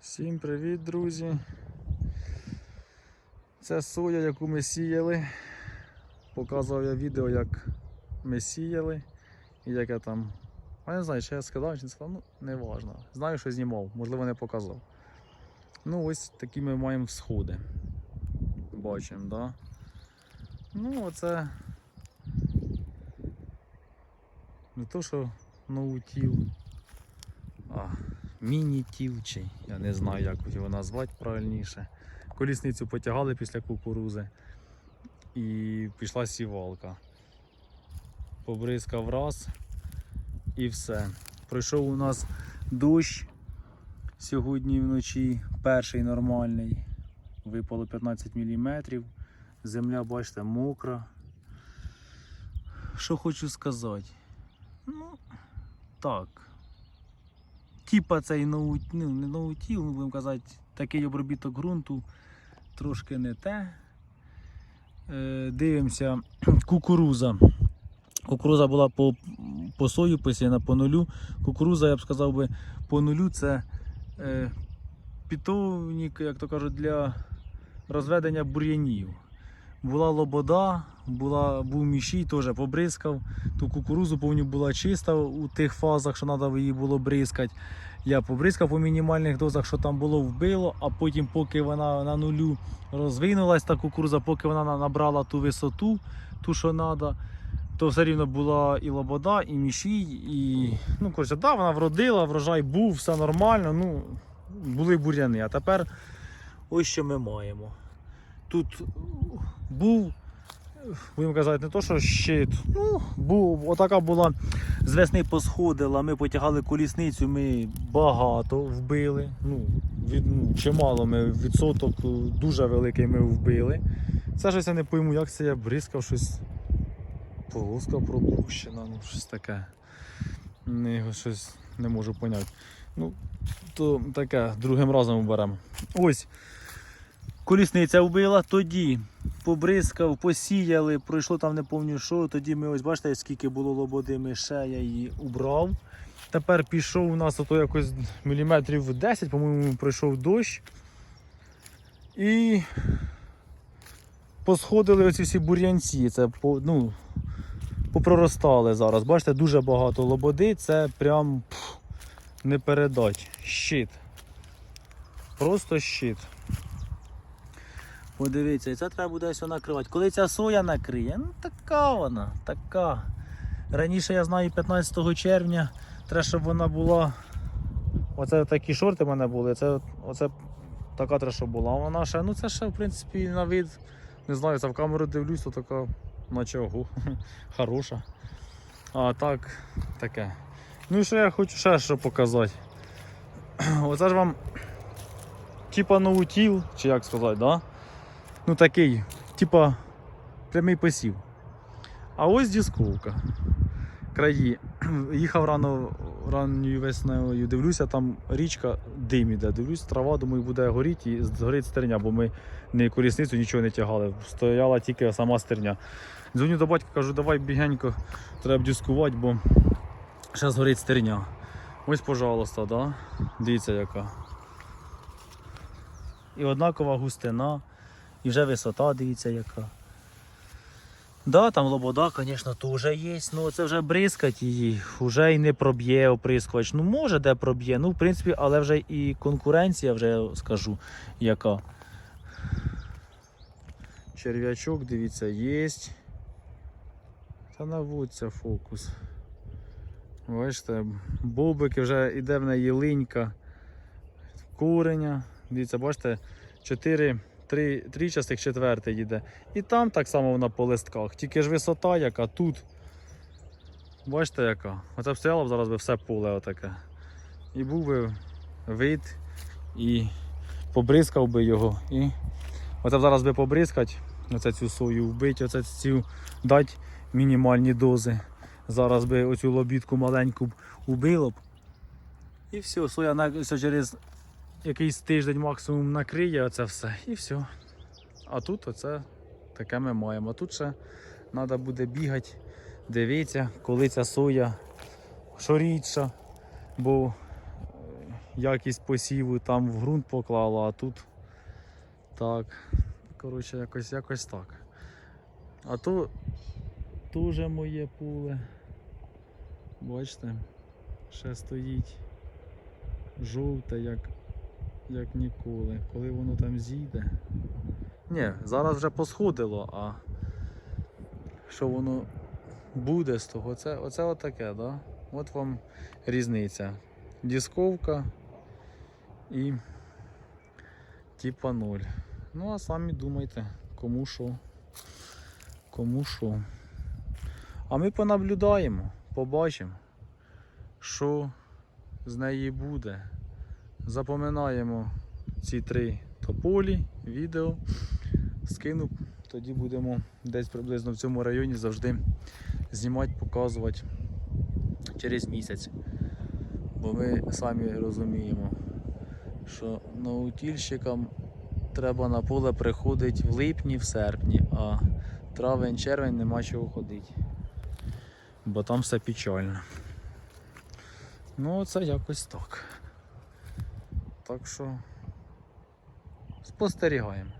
Всім привіт, друзі! Це соя, яку ми сіяли. Показував я відео, як ми сіяли і як я там. Я не знаю, чи я сказав, чи не сказав, ну не важно. Знаю, що знімав, можливо, не показав. Ну, ось такі ми маємо всходи. Бачимо? Да? Ну, оце. Не то, що ноутіл, а міні-тіл, чи я не знаю, як його назвати правильніше. Колісницю потягали після кукурузи і пішла сівалка. Побризкав раз і все. Пройшов у нас дощ сьогодні вночі, перший нормальний. Випало 15 мм. Земля, бачите, мокра. Що хочу сказати? Ну, так. Типа цей ноут, ну, не ноутіл, ну, будемо казати, такий обробіток ґрунту трошки не те. Е, дивимося, кукуруза. Кукуруза була по, по сою посіяна по нулю. Кукуруза, я б сказав би, по нулю це е, питовник, як то кажуть, для розведення бур'янів. Була лобода, була, був мішій, теж побризкав. Ту кукурузу повністю була чиста у тих фазах, що треба її було бризкати. Я побризкав по мінімальних дозах, що там було вбило, а потім, поки вона на нулю розвинулась, та кукуруза, поки вона набрала ту висоту, ту, що треба, то все рівно була і лобода, і мішій, і ну, коротше, да, вона вродила, врожай був, все нормально. Ну, були бур'яни. А тепер ось що ми маємо. Тут був, будемо казати, не то, що щит. Ну, був, отака була з весни посходила, ми потягали колісницю, ми багато вбили. Ну, від, ну, чимало ми відсоток дуже великий ми вбили. Це щось я не пойму, як це я бризкав щось. Полоска пропущена, ну щось таке. Не, його щось не можу поняти. Ну, то таке, другим разом беремо. Ось. Колісниця вбила, тоді побризкав, посіяли, пройшло там не пам'ятаю що. Тоді ми ось бачите, скільки було лободи, ми ще я її убрав. Тепер пішов у нас ото якось міліметрів 10, по-моєму, пройшов дощ. І посходили оці всі бур'янці. Це по, ну, попроростали зараз. Бачите, дуже багато лободи, це прям пф, не передать. Щит. Просто щит. Подивіться, і це треба буде все накривати. Коли ця соя накриє, ну така вона, така. Раніше я знаю 15 червня, треба, щоб вона була. Оце такі шорти в мене були, це, оце така треба, щоб була. Вона ще, ну це ще в принципі на вид, не знаю, це в камеру дивлюсь, то така наче ого, хороша. А так, таке. Ну і що я хочу ще що показати. Оце ж вам типа ноутіл, чи як сказати, да? Ну такий, типа прямий посів. А ось дисковка. Краї. Їхав рано ранньою весною, дивлюся, там річка дим іде. Дивлюсь, трава, думаю, буде горіти і згорить стерня, бо ми не колісницю нічого не тягали. Стояла тільки сама стерня. Дзвоню до батька, кажу, давай бігенько, треба дискувати, бо зараз горить стерня. Ось, пожалуйста, да? дивіться яка. І однакова густина. І вже висота, дивіться яка. Да, там лобода, звісно, теж є. Ну це вже бризкать її, вже й не проб'є оприскувач. Ну може де проб'є. Ну, в принципі, але вже і конкуренція, вже скажу, яка. Черв'ячок, дивіться, є. Та наводься фокус. Бачите, бобики вже йде в неї линька куреня. Дивіться, бачите, 4 три, трічастих четвертий йде. І там так само вона по листках. Тільки ж висота, яка тут. Бачите яка? Оце б стояло б зараз би все поле отаке. І був би вид і побризкав би його. І оце б зараз би побризкати, оце цю сою вбити, оце цю дати мінімальні дози. Зараз би оцю лобідку маленьку убило б. І все, соя на, через якийсь тиждень максимум накриє оце все і все. А тут оце таке ми маємо. Тут ще треба буде бігати, дивитися, коли ця соя що рідша, бо е, якість посіву там в ґрунт поклала, а тут так. Коротше, якось, якось так. А то теж моє поле. Бачите, ще стоїть жовте, як, як ніколи. Коли воно там зійде. Ні, зараз вже посходило, а що воно буде з того, це, оце отаке, да? От вам різниця. Дісковка і типа 0. Ну а самі думайте, кому що. Кому що. А ми понаблюдаємо, побачимо, що з неї буде. Запоминаємо ці три тополі, відео. Скину, тоді будемо десь приблизно в цьому районі завжди знімати, показувати через місяць. Бо ми самі розуміємо, що наутільщикам треба на поле приходити в липні, в серпні, а травень-червень нема чого ходити. Бо там все печально. Ну, це якось так. Так що спостерігаємо.